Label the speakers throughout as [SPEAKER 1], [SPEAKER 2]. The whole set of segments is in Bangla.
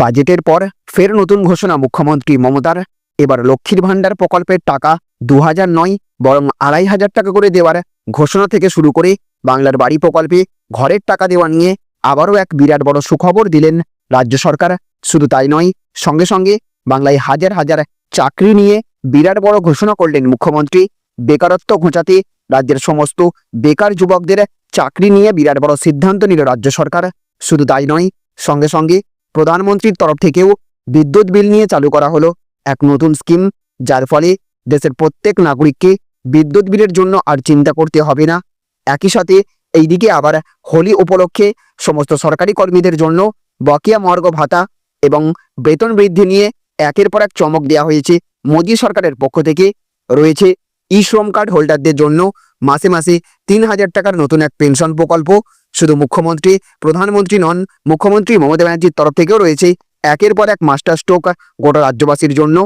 [SPEAKER 1] বাজেটের পর ফের নতুন ঘোষণা মুখ্যমন্ত্রী মমতার। এবার লক্ষ্মীর ভাণ্ডার প্রকল্পের টাকা দু হাজার নয়, বরং আড়াই হাজার টাকা করে দেওয়ার ঘোষণা থেকে শুরু করে বাংলার বাড়ি প্রকল্পে ঘরের টাকা দেওয়া নিয়ে আবারও এক বিরাট বড় সুখবর দিলেন রাজ্য সরকার। শুধু তাই নয়, সঙ্গে সঙ্গে বাংলায় হাজার হাজার চাকরি নিয়ে বিরাট বড় ঘোষণা করলেন মুখ্যমন্ত্রী। বেকারত্ব ঘোচাতে রাজ্যের সমস্ত বেকার যুবকদের চাকরি নিয়ে বিরাট বড় সিদ্ধান্ত নিল রাজ্য সরকার। শুধু তাই নয়, সঙ্গে সঙ্গে প্রধানমন্ত্রীর তরফ থেকেও বিদ্যুৎ বিল নিয়ে চালু করা হলো এক নতুন স্কিম, যার ফলে দেশের প্রত্যেক নাগরিককে বিদ্যুৎ বিলের জন্য আর চিন্তা করতে হবে না। একই সাথে এইদিকে আবার হোলি উপলক্ষে সমস্ত সরকারি কর্মীদের জন্য বকেয়া মর্গ ভাতা এবং বেতন বৃদ্ধি নিয়ে একের পর এক চমক দেওয়া হয়েছে মোদী সরকারের পক্ষ থেকে। রয়েছে ই শ্রম কার্ড হোল্ডারদের জন্য মাসে মাসে তিন হাজার টাকার নতুন এক পেনশন প্রকল্প। শুধু মুখ্যমন্ত্রী, প্রধানমন্ত্রী নন, মুখ্যমন্ত্রী মমতা ব্যানার্জির তরফ থেকেও রয়েছে একের পর এক মাস্টার স্ট্রোক গোটা রাজ্যবাসীর জন্য।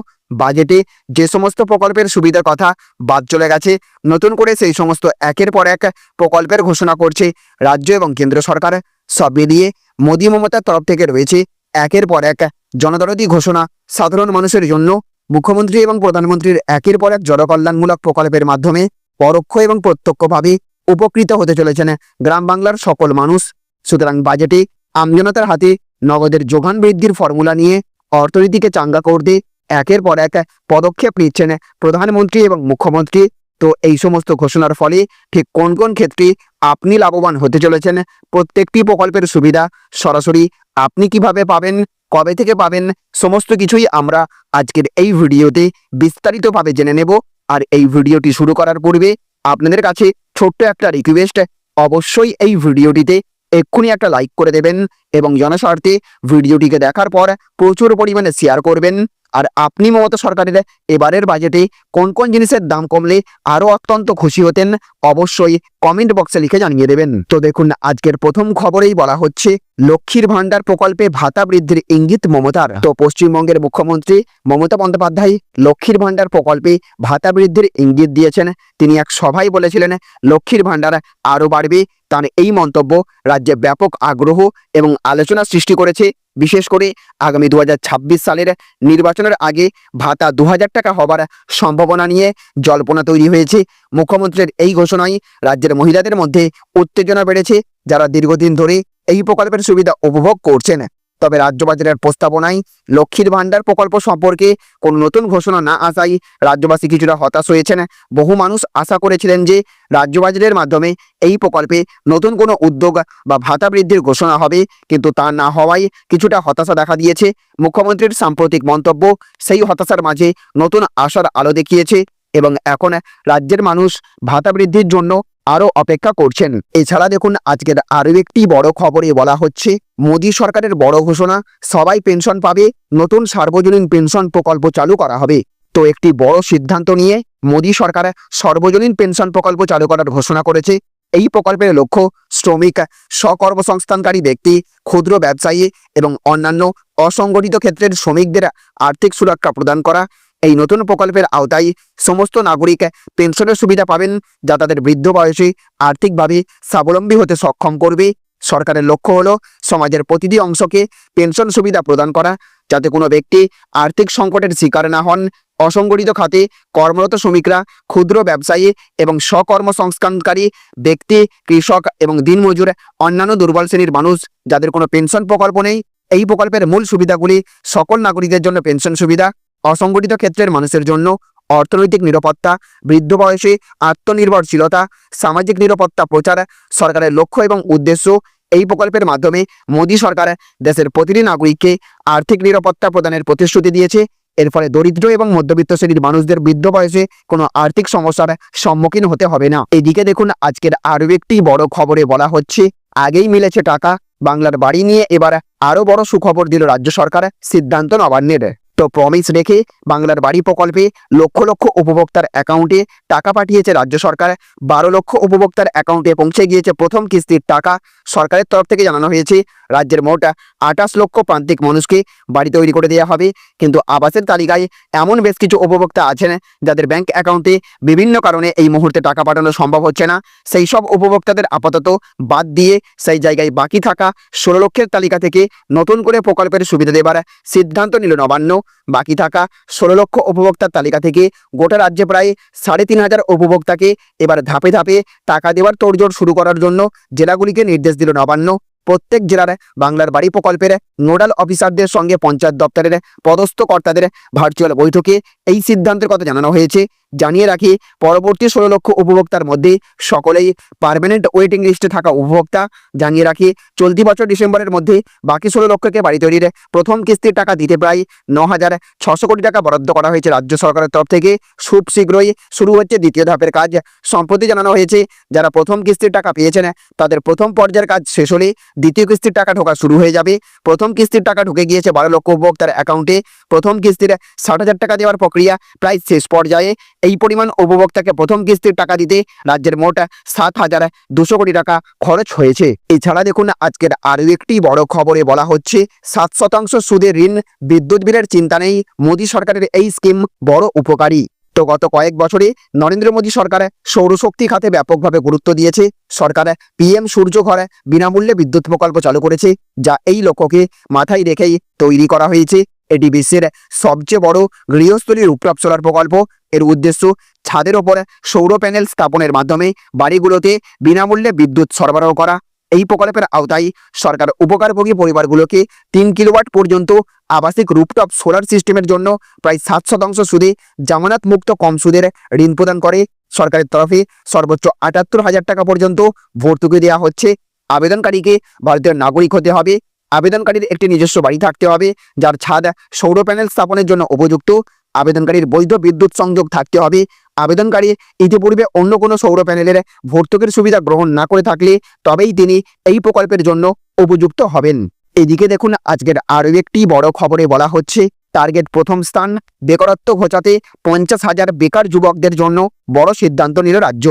[SPEAKER 1] বাজেটে যে সমস্ত প্রকল্পের সুবিধার কথা বাদ চলে গেছে, নতুন করে সেই সমস্ত একের পর এক প্রকল্পের ঘোষণা করছে রাজ্য এবং কেন্দ্র সরকার। সব মিলিয়ে মোদী মমতার তরফ থেকে রয়েছে একের পর এক জনদরদি ঘোষণা সাধারণ মানুষের জন্য। মুখ্যমন্ত্রী এবং প্রধানমন্ত্রীর একের পর এক জনকল্যাণমূলক প্রকল্পের মাধ্যমে পরোক্ষ এবং প্রত্যক্ষভাবে উপকৃত হতে চলেছেন গ্রাম বাংলার সকল মানুষ। সুতরাং বাজেটে আমজনতার হাতে নগদের যোগান বৃদ্ধির ফর্মুলা নিয়ে অর্থনীতিকে চাঙ্গা করতে একের পর এক পদক্ষেপ নিচ্ছেন প্রধানমন্ত্রী এবং মুখ্যমন্ত্রী। তো এই সমস্ত ঘোষণার ফলে ঠিক কোন কোন ক্ষেত্রে আপনি লাভবান হতে চলেছেন প্রত্যেকটি প্রকল্পের সুবিধা সরাসরি আপনি কীভাবে পাবেন, কবে থেকে পাবেন, সমস্ত কিছুই আমরা আজকের এই ভিডিওতে বিস্তারিতভাবে জেনে নেব। আর এই ভিডিওটি শুরু করার পূর্বে আপনাদের কাছে ছোট্ট একটা রিকোয়েস্ট অবশ্যই এই ভিডিওটিতে এক্ষুনি একটা লাইক করে দেবেন এবং জনস্বার্থে ভিডিওটিকে দেখার পর প্রচুর পরিমাণে শেয়ার করবেন। আর আপনি মমতা সরকারের এবারের বাজেটে কোন কোন জিনিসের দাম কমলে আরও অত্যন্ত খুশি হতেন, অবশ্যই কমেন্ট বক্সে লিখে জানিয়ে দেবেন। তো দেখুন, আজকের প্রথম খবরেই বলা হচ্ছে, লক্ষ্মীর ভাণ্ডার প্রকল্পে ভাতা বৃদ্ধির ইঙ্গিত মমতার। তো পশ্চিমবঙ্গের মুখ্যমন্ত্রী মমতা বন্দ্যোপাধ্যায় লক্ষ্মীর ভাণ্ডার প্রকল্পে ভাতা বৃদ্ধির ইঙ্গিত দিয়েছেন। তিনি এক সভায় বলেছিলেন, লক্ষ্মীর ভাণ্ডার আরও বাড়বে, তার এই মন্তব্য রাজ্যে ব্যাপক আগ্রহ এবং আলোচনা সৃষ্টি করেছে বিশেষ করে আগামী দু হাজার ছাব্বিশ সালের নির্বাচনের আগে ভাতা দু হাজার টাকা হবার সম্ভাবনা নিয়ে জল্পনা তৈরি হয়েছে। মুখ্যমন্ত্রীর এই ঘোষণায় রাজ্যের মহিলাদের মধ্যে উত্তেজনা বেড়েছে, যারা দীর্ঘদিন ধরে এই প্রকল্পের সুবিধা উপভোগ করছেন। তবে রাজ্য বাজারের প্রস্তাবনায় লক্ষ্মীর ভাণ্ডার প্রকল্প সম্পর্কে কোনো নতুন ঘোষণা না আসায় রাজ্যবাসী কিছুটা হতাশ হয়েছেন। বহু মানুষ আশা করেছিলেন যে রাজ্য বাজারের মাধ্যমে এই প্রকল্পে নতুন কোনো উদ্যোগ বা ভাতা বৃদ্ধির ঘোষণা হবে, কিন্তু তা না হওয়ায় কিছুটা হতাশা দেখা দিয়েছে। মুখ্যমন্ত্রীর সাম্প্রতিক মন্তব্য সেই হতাশার মাঝে নতুন আশার আলো দেখিয়েছে এবং এখন রাজ্যের মানুষ ভাতা বৃদ্ধির জন্য আরও অপেক্ষা করছেন। এছাড়া দেখুন, আজকের আরও একটি বড় খবরে বলা হচ্ছে, মোদী সরকারের বড় ঘোষণা, সবাই পেনশন পাবে, নতুন সার্বজনীন পেনশন প্রকল্প চালু করা হবে। তো একটি বড় সিদ্ধান্ত নিয়ে মোদী সরকার সর্বজনীন পেনশন প্রকল্প চালু করার ঘোষণা করেছে। এই প্রকল্পের লক্ষ্য, শ্রমিক, স্বকর্মসংস্থানকারী ব্যক্তি, ক্ষুদ্র ব্যবসায়ী এবং অন্যান্য অসংগঠিত ক্ষেত্রের শ্রমিকদের আর্থিক সুরক্ষা প্রদান করা এই নতুন প্রকল্পের আওতায় সমস্ত নাগরিক পেনশনের সুবিধা পাবেন যা তাদের বৃদ্ধ বয়সে আর্থিকভাবে স্বাবলম্বী হতে সক্ষম করবে। সরকারের লক্ষ্য হলো সমাজের প্রতিটি অংশকে পেনশন সুবিধা প্রদান করা, যাতে কোনো ব্যক্তি আর্থিক সংকটের শিকার না হন। অসংগঠিত খাতে কর্মরত শ্রমিকরা, ক্ষুদ্র ব্যবসায়ী এবং স্বকর্মসংস্থানকারী ব্যক্তি, কৃষক এবং দিনমজুর, অন্যান্য দুর্বল শ্রেণির মানুষ, যাদের কোনো পেনশন প্রকল্প নেই। এই প্রকল্পের মূল সুবিধাগুলি সকল নাগরিকদের জন্য পেনশন সুবিধা। অসংগঠিত ক্ষেত্রের মানুষের জন্য অর্থনৈতিক নিরাপত্তা, বৃদ্ধ বয়সে আত্মনির্ভরশীলতা, সামাজিক নিরাপত্তা প্রচার, সরকারের লক্ষ্য এবং উদ্দেশ্য এই প্রকল্পের মাধ্যমে মোদী সরকার দেশের প্রতিটি নাগরিককে আর্থিক নিরাপত্তা প্রদানের প্রতিশ্রুতি দিয়েছে। এর ফলে দরিদ্র এবং মধ্যবিত্ত শ্রেণির মানুষদের বৃদ্ধ বয়সে কোনো আর্থিক সমস্যার সম্মুখীন হতে হবে না। এদিকে দেখুন, আজকের আরও একটি বড় খবরে বলা হচ্ছে, আগেই মিলেছে টাকা। বাংলার বাড়ি নিয়ে এবার আরও বড় সুখবর দিল রাজ্য সরকার, সিদ্ধান্ত নবান্নের। তো প্রমিস রেখে বাংলার বাড়ি প্রকল্পে লক্ষ লক্ষ উপভোক্তার অ্যাকাউন্টে টাকা পাঠিয়েছে রাজ্য সরকার। বারো লক্ষ উপভোক্তার অ্যাকাউন্টে পৌঁছে গিয়েছে প্রথম কিস্তির টাকা। সরকারের তরফ থেকে জানানো হয়েছে, রাজ্যের মোট আঠাশ লক্ষ প্রান্তিক মানুষকে বাড়ি তৈরি করে দেওয়া হবে। কিন্তু আবাসের তালিকায় এমন বেশ কিছু উপভোক্তা আছেন যাদের ব্যাংক অ্যাকাউন্টে বিভিন্ন কারণে এই মুহূর্তে টাকা পাঠানো সম্ভব হচ্ছে না। সেই সব উপভোক্তাদের আপাতত বাদ দিয়ে সেই জায়গায় বাকি থাকা ষোলো লক্ষের তালিকা থেকে নতুন করে প্রকল্পের সুবিধা দেবার সিদ্ধান্ত নিল নবান্ন। বাকি থাকা ষোলো লক্ষ উপভোক্তার তালিকা থেকে গোটা রাজ্যে প্রায় সাড়ে তিন হাজার উপভোক্তাকে এবার ধাপে ধাপে টাকা দেওয়ার তোড়জোড় শুরু করার জন্য জেলাগুলিকে নির্দেশ দিল নবান্ন। প্রত্যেক জেলার বাংলার বাড়ি প্রকল্পের নোডাল অফিসারদের সঙ্গে পঞ্চায়েত দপ্তরের পদস্থ কর্তাদের ভার্চুয়াল বৈঠকে এই সিদ্ধান্তের কথা জানানো হয়েছে। জানিয়ে রাখি, পরবর্তী ষোলো লক্ষ উপভোক্তার মধ্যে সকলেই পারমানেন্ট ওয়েটিং লিস্টে থাকা উপভোক্তা। জানিয়ে রাখি, চলতি বছর ডিসেম্বরের মধ্যে বাকি ষোলো লক্ষকে বাড়ি তৈরির প্রথম কিস্তির টাকা দিতে প্রায় ন হাজার ছশো কোটি টাকা বরাদ্দ করা হয়েছে রাজ্য সরকারের তরফ থেকে। খুব শীঘ্রই শুরু হচ্ছে দ্বিতীয় ধাপের কাজ। সম্প্রতি জানানো হয়েছে, যারা প্রথম কিস্তির টাকা পেয়েছেন, তাদের প্রথম পর্যায়ের কাজ শেষ হলে দ্বিতীয় কিস্তির টাকা ঢোকা শুরু হয়ে যাবে। প্রথম কিস্তির টাকা ঢুকে গিয়েছে বারো লক্ষ উপভোক্তার অ্যাকাউন্টে প্রথম কিস্তির ষাট হাজার টাকা দেওয়ার প্রক্রিয়া প্রায় শেষ পর্যায়ে। এই পরিমাণ উপভোক্তাকে প্রথম কিস্তির টাকা দিতে রাজ্যের মোট সাত হাজার দুশো কোটি টাকা খরচ হয়েছে। এছাড়া দেখুন, আজকের আরও একটি বড় খবরে বলা হচ্ছে, সাত শতাংশ সুদের ঋণ বিদ্যুৎ বিলের চিন্তা নেই, মোদী সরকারের এই স্কিম বড় উপকারী। তো গত কয়েক বছরে নরেন্দ্র মোদী সরকার সৌরশক্তি খাতে ব্যাপকভাবে গুরুত্ব দিয়েছে। সরকার পিএম সূর্য ঘরে বিনামূল্যে বিদ্যুৎ প্রকল্প চালু করেছে, যা এই লক্ষ্যকে মাথায় রেখেই তৈরি করা হয়েছে। এটি বিশ্বের সবচেয়ে বড় গৃহস্থলী রূপটপ সোলার প্রকল্প। এর উদ্দেশ্য ছাদের ওপর সৌর প্যানেল স্থাপনের মাধ্যমে বাড়িগুলোতে বিনামূল্যে বিদ্যুৎ সরবরাহ করা। এই প্রকল্পের আওতায় সরকার উপকারভোগী পরিবারগুলোকে তিন কিলোওয়াট পর্যন্ত আবাসিক রূপটপ সোলার সিস্টেমের জন্য প্রায় সাত শতাংশ সুদে জামানত মুক্ত কম সুদের ঋণ প্রদান করে। সরকারের তরফে সর্বোচ্চ আটাত্তর হাজার টাকা পর্যন্ত ভর্তুকি দেওয়া হচ্ছে। আবেদনকারীকে ভারতীয় নাগরিক হতে হবে। আবেদনকারীর একটি নিজস্ব বাড়ি থাকতে হবে, যার ছাদ সৌর প্যানেল স্থাপনের জন্য উপযুক্ত। আবেদনকারীর বৈধ বিদ্যুৎ সংযোগ থাকতে হবে। আবেদনকারী ইতিপূর্বে অন্য কোনো সৌর প্যানেলের ভর্তুকির সুবিধা গ্রহণ না করে থাকলে তবেই তিনি এই প্রকল্পের জন্য উপযুক্ত হবেন। এদিকে দেখুন, আজকের আরও একটি বড় খবরে বলা হচ্ছে, টার্গেট প্রথম স্থান, বেকারত্ব ঘোচাতে পঞ্চাশ হাজার বেকার যুবকদের জন্য বড় সিদ্ধান্ত নিল রাজ্য।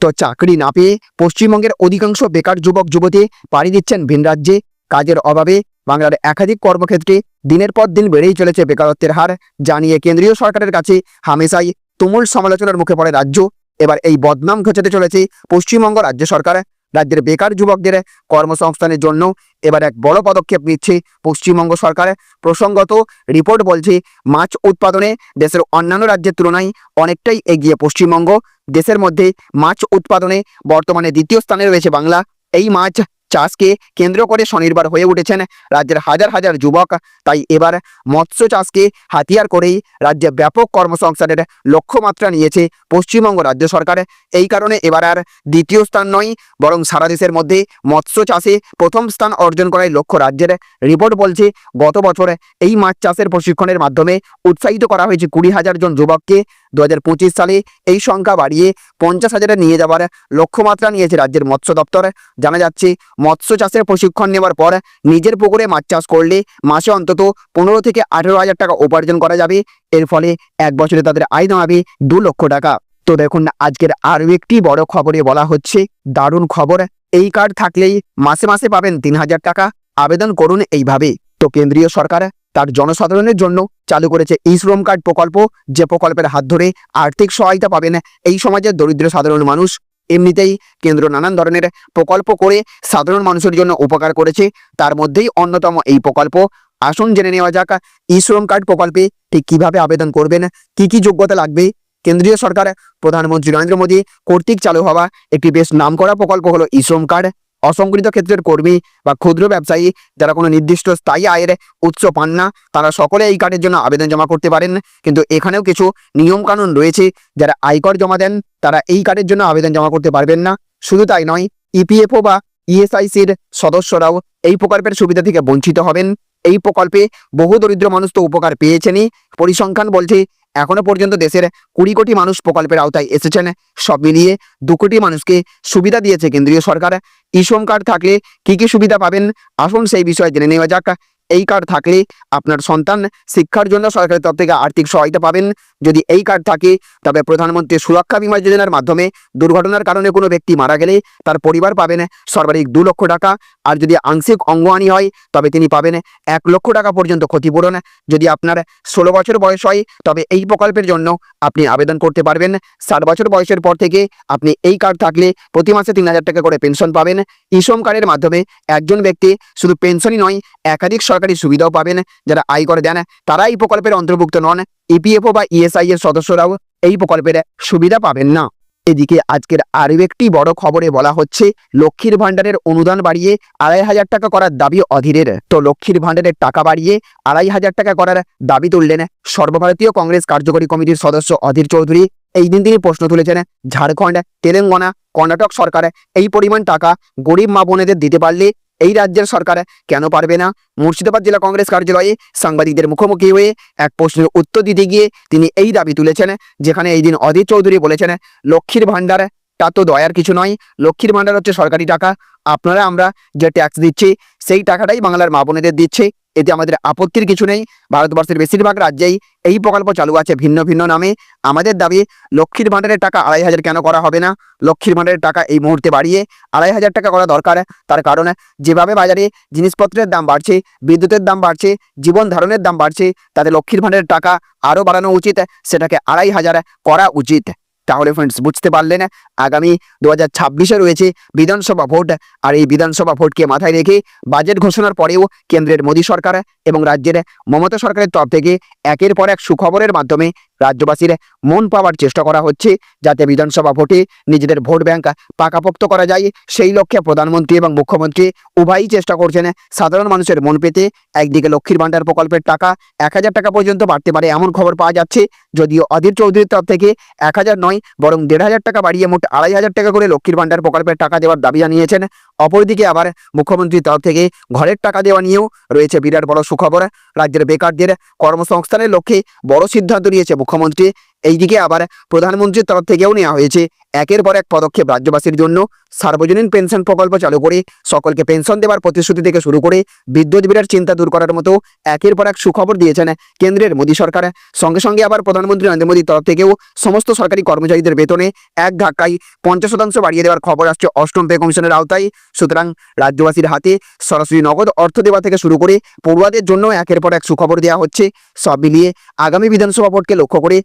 [SPEAKER 1] তো চাকরি না পেয়ে পশ্চিমবঙ্গের অধিকাংশ বেকার যুবক যুবতী পাড়ি দিচ্ছেন ভিন রাজ্যে। কাজের অভাবে বাংলার একাধিক কর্মক্ষেত্রে দিনের পর দিন বেড়েই চলেছে বেকারত্বের হার, জানিয়ে কেন্দ্রীয় সরকারের কাছে হামেশাই তুমুল সমালোচনার মুখে পড়ে রাজ্য। এবার এই বদনাম ঘটাতে চলেছে পশ্চিমবঙ্গ রাজ্য সরকার। রাজ্যের বেকার যুবকদের কর্মসংস্থানের জন্য এবার এক বড় পদক্ষেপ নিচ্ছে পশ্চিমবঙ্গ সরকার। প্রসঙ্গত রিপোর্ট বলছে, মাছ উৎপাদনে দেশের অন্যান্য রাজ্যের তুলনায় অনেকটাই এগিয়ে পশ্চিমবঙ্গ। দেশের মধ্যে মাছ উৎপাদনে বর্তমানে দ্বিতীয় স্থানে রয়েছে বাংলা। এই মাছ চাষকে কেন্দ্র করে স্বনির্ভর হয়ে উঠেছেন রাজ্যের হাজার হাজার যুবক। তাই এবার মৎস্য চাষকে হাতিয়ার করেই রাজ্যে ব্যাপক কর্মসংস্থানের লক্ষ্যমাত্রা নিয়েছে পশ্চিমবঙ্গ রাজ্য সরকার। এই কারণে এবার আর দ্বিতীয় স্থান নয়, বরং সারা দেশের মধ্যে মৎস্য চাষে প্রথম স্থান অর্জন করাই লক্ষ্য রাজ্যের। রিপোর্ট বলছে, গত বছর এই মাছ চাষের প্রশিক্ষণের মাধ্যমে উৎসাহিত করা হয়েছে কুড়ি হাজার জন যুবককে। দু হাজার পঁচিশ সালে এই সংখ্যা বাড়িয়ে পঞ্চাশ হাজারে নিয়ে যাওয়ার লক্ষ্যমাত্রা নিয়েছে রাজ্যের মৎস্য দপ্তর। জানা যাচ্ছে, মৎস্য চাষের প্রশিক্ষণ নেওয়ার পর নিজের পুকুরে মাছ চাষ করলে মাসে অন্তত পনেরো থেকে আঠেরো হাজার টাকা উপার্জন করা যাবে। এর ফলে এক বছরে তাদের আয় দাঁড়াবে দু লক্ষ টাকা। তো দেখুন, আজকের আরও একটি বড় খবরে বলা হচ্ছে, দারুণ খবর। এই কার্ড থাকলেই মাসে মাসে পাবেন তিন হাজার টাকা। আবেদন করুন এইভাবে। তো কেন্দ্রীয় সরকার তার জনসাধারণের জন্য চালু করেছে ই শ্রম কার্ড প্রকল্প। যে প্রকল্পের হাত ধরে আর্থিক সহায়তা পাবেন এই সমাজের দরিদ্র সাধারণ মানুষ। এমনিতেই কেন্দ্র নানান ধরনের প্রকল্প করে সাধারণ মানুষের জন্য উপকার করেছে। তার মধ্যেই অন্যতম এই প্রকল্প। আসুন জেনে নেওয়া যাক, ই শ্রম কার্ড প্রকল্পে ঠিক কীভাবে আবেদন করবেন? কি কি যোগ্যতা লাগবে? কেন্দ্রীয় সরকার, প্রধানমন্ত্রী নরেন্দ্র মোদী কর্তৃক চালু হওয়া একটি বেশ নামকরা প্রকল্প হলো ই শ্রম কার্ড। অসংগঠিত ক্ষেত্রের কর্মী বা ক্ষুদ্র ব্যবসায়ী যারা কোনো নির্দিষ্ট স্থায়ী আয়ের উৎস পান না, তারা সকলে এই কার্ডের জন্য আবেদন জমা করতে পারেন। কিন্তু এখানেও কিছু নিয়মকানুন রয়েছে, যারা আয়কর জমা দেন, তারা এই কার্ডের জন্য আবেদন জমা করতে পারবেন না। শুধু তাই নয় ইপিএফও বা ইএসআইসির সদস্যরাও এই প্রকল্পের সুবিধা থেকে বঞ্চিত হবেন। এই প্রকল্পে বহু দরিদ্র মানুষ তো উপকার পেয়েছেনই। পরিসংখ্যান বলছে এখনও পর্যন্ত দেশের কুড়ি কোটি মানুষ প্রকল্পের আওতায় এসেছেন। সব মিলিয়ে দু কোটি মানুষকে সুবিধা দিয়েছে কেন্দ্রীয় সরকার। ইশ্রম কার্ড থাকলে কি কি সুবিধা পাবেন? আসুন সেই বিষয়ে জেনে নেওয়া যাক। এই কার্ড থাকলে আপনার সন্তান শিক্ষার জন্য সরকারের তরফ থেকে আর্থিক সহায়তা পাবেন। যদি এই কার্ড থাকে, তবে প্রধানমন্ত্রী সুরক্ষা বিমা যোজনার মাধ্যমে দুর্ঘটনার কারণে কোনো ব্যক্তি মারা গেলে তার পরিবার পাবেন সর্বাধিক দু লক্ষ টাকা। আর যদি আংশিক অঙ্গহানি হয়, তবে তিনি পাবেন এক লক্ষ টাকা পর্যন্ত ক্ষতিপূরণ। যদি আপনার ষোলো বছর বয়স হয়, তবে এই প্রকল্পের জন্য আপনি আবেদন করতে পারবেন। ষাট বছর বয়সের পর থেকে আপনি এই কার্ড থাকলে প্রতি মাসে তিন হাজার টাকা করে পেনশন পাবেন। ইসম কার্ডের মাধ্যমে একজন ব্যক্তি শুধু পেনশনই নয়, একাধিক সরকারি সুবিধাও পাবেন। যারা আয় আয়কর দেন, তারা এই প্রকল্পের অন্তর্ভুক্ত নন। ইপিএফও বা ইএসআই এর সদস্যরাও এই প্রকল্পের সুবিধা পাবেন না। এদিকে আজকের আরও একটি বড় খবরে বলা হচ্ছে, লক্ষ্মীর ভাণ্ডারের অনুদান বাড়িয়ে আড়াই হাজার টাকা করার দাবি অধীরের। তো লক্ষ্মীর ভাণ্ডারের টাকা বাড়িয়ে আড়াই হাজার টাকা করার দাবি তুললেন সর্বভারতীয় কংগ্রেস কার্যকরী কমিটির সদস্য অধীর চৌধুরী। এই দিন তিনি প্রশ্ন তুলেছেন, ঝাড়খণ্ড, তেলেঙ্গানা, কর্ণাটক সরকার এই পরিমাণ টাকা গরিব মা বোনেদের দিতে পারলে এই রাজ্যের সরকার কেন পারবে না? মুর্শিদাবাদ জেলা কংগ্রেস কার্যালয়ে সাংবাদিকদের মুখোমুখি হয়ে এক প্রশ্নের উত্তর দিতে গিয়ে তিনি এই দাবি তুলেছেন, যেখানে এই দিন অধীর চৌধুরী বলেছেন, লক্ষ্মীর ভাণ্ডার, তা তো দয়ার কিছু নয়। লক্ষ্মীর ভাণ্ডার হচ্ছে সরকারি টাকা। আপনারা, আমরা যে ট্যাক্স দিচ্ছি, সেই টাকাটাই বাংলার মা বোনেদের দিচ্ছে। এতে আমাদের আপত্তির কিছু নেই। ভারতবর্ষের বেশিরভাগ রাজ্যেই এই প্রকল্প চালু আছে ভিন্ন ভিন্ন নামে। আমাদের দাবি, লক্ষ্মীর ভাণ্ডারের টাকা আড়াই হাজার কেন করা হবে না? লক্ষ্মীর ভাণ্ডারের টাকা এই মুহূর্তে বাড়িয়ে আড়াই হাজার টাকা করা দরকার। তার কারণ, যেভাবে বাজারে জিনিসপত্রের দাম বাড়ছে, বিদ্যুতের দাম বাড়ছে, জীবন ধারণের দাম বাড়ছে, তাতে লক্ষ্মীর ভাণ্ডারের টাকা আরও বাড়ানো উচিত, সেটাকে আড়াই হাজার করা উচিত। তাহলে ফ্রেন্ডস বুঝতে পারলেন আগামী দু হাজার ছাব্বিশে রয়েছে বিধানসভা ভোট। আর এই বিধানসভা ভোটকে মাথায় রেখে বাজেট ঘোষণার পরেও কেন্দ্রের মোদী সরকার এবং রাজ্যের মমতা সরকারের তরফ থেকে একের পর এক সুখবরের মাধ্যমে রাজ্যবাসীর মন পাওয়ার চেষ্টা করা হচ্ছে যাতে বিধানসভা ভোটে নিজেদের ভোট ব্যাংক পাকাপোক্ত করা যায়। সেই লক্ষ্যে প্রধানমন্ত্রী এবং মুখ্যমন্ত্রী উভয়ই চেষ্টা করছেন সাধারণ মানুষের মন পেতে। একদিকে লক্ষ্মীর ভাণ্ডার প্রকল্পের টাকা এক হাজার টাকা পর্যন্ত বাড়তে পারে এমন খবর পাওয়া যাচ্ছে। যদিও অধীর চৌধুরীর তরফ থেকে এক নয়, বরং দেড় হাজার টাকা বাড়িয়ে মোট আড়াই হাজার টাকা করে লক্ষ্মীর ভাণ্ডার প্রকল্পের টাকা দেওয়ার দাবি জানিয়েছেন। অপরদিকে আবার মুখ্যমন্ত্রীর তরফ থেকে ঘরের টাকা দেওয়া নিয়েও রয়েছে বিরাট বড় সুখবর। রাজ্যের বেকারদের কর্মসংস্থানের লক্ষ্যে বড় সিদ্ধান্ত নিয়েছে মুখ্যমন্ত্রী এইদিকে আবার প্রধানমন্ত্রীর তরফ থেকেও নেওয়া হয়েছে। একের পর এক পদক্ষেপ রাজ্যবাসীর জন্য। সার্বজনীন পেনশন প্রকল্প চালু করে, সকলকে পেনশন দেওয়ার প্রতিশ্রুতি থেকে শুরু করে, বিদ্যুৎ বিলের চিন্তা দূর করার মতো একের পর এক সুখবর দিয়েছেন কেন্দ্রের মোদী সরকার। সঙ্গে সঙ্গে আবার প্রধানমন্ত্রী নরেন্দ্র মোদীর তরফ থেকেও সমস্ত সরকারি কর্মচারীদের বেতনে এক ধাক্কায় পঞ্চাশ শতাংশ বাড়িয়ে দেওয়ার খবর আসছে অষ্টম পে কমিশনের আওতায়। সুতরাং রাজ্যবাসীর হাতে সরাসরি নগদ অর্থ দেওয়া থেকে শুরু করে, পড়ুয়াদের জন্য একের পর এক সুখবর দেওয়া হচ্ছে। সব মিলিয়ে আগামী বিধানসভা ভোটকে লক্ষ্য করে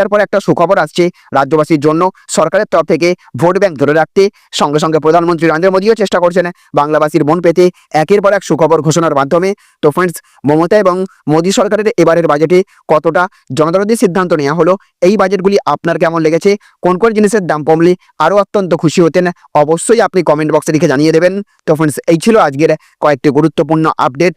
[SPEAKER 1] একটার পর একটা সুখবর আসছে রাজ্যবাসীর জন্য। সরকারের তরফ থেকে ভোট ব্যাংক ধরে রাখতে সঙ্গে সঙ্গে প্রধানমন্ত্রী নরেন্দ্র মোদীও চেষ্টা করছেন। বাংলাবাসীর মন পেতে একের পর এক সুখবর ঘোষণার মাধ্যমে। তো ফ্রেন্ডস মমতা এবং মোদী সরকারের এবারের বাজেটে কতটা জনদরদী সিদ্ধান্ত নেওয়া হলো? এই বাজেটগুলি আপনার কেমন লেগেছে? কোন কোন জিনিসের দাম কমলে আরও অত্যন্ত খুশি হতেন? অবশ্যই আপনি কমেন্ট বক্সে লিখে জানিয়ে দেবেন। তো ফ্রেন্ডস এই ছিল আজকের কয়েকটি গুরুত্বপূর্ণ আপডেট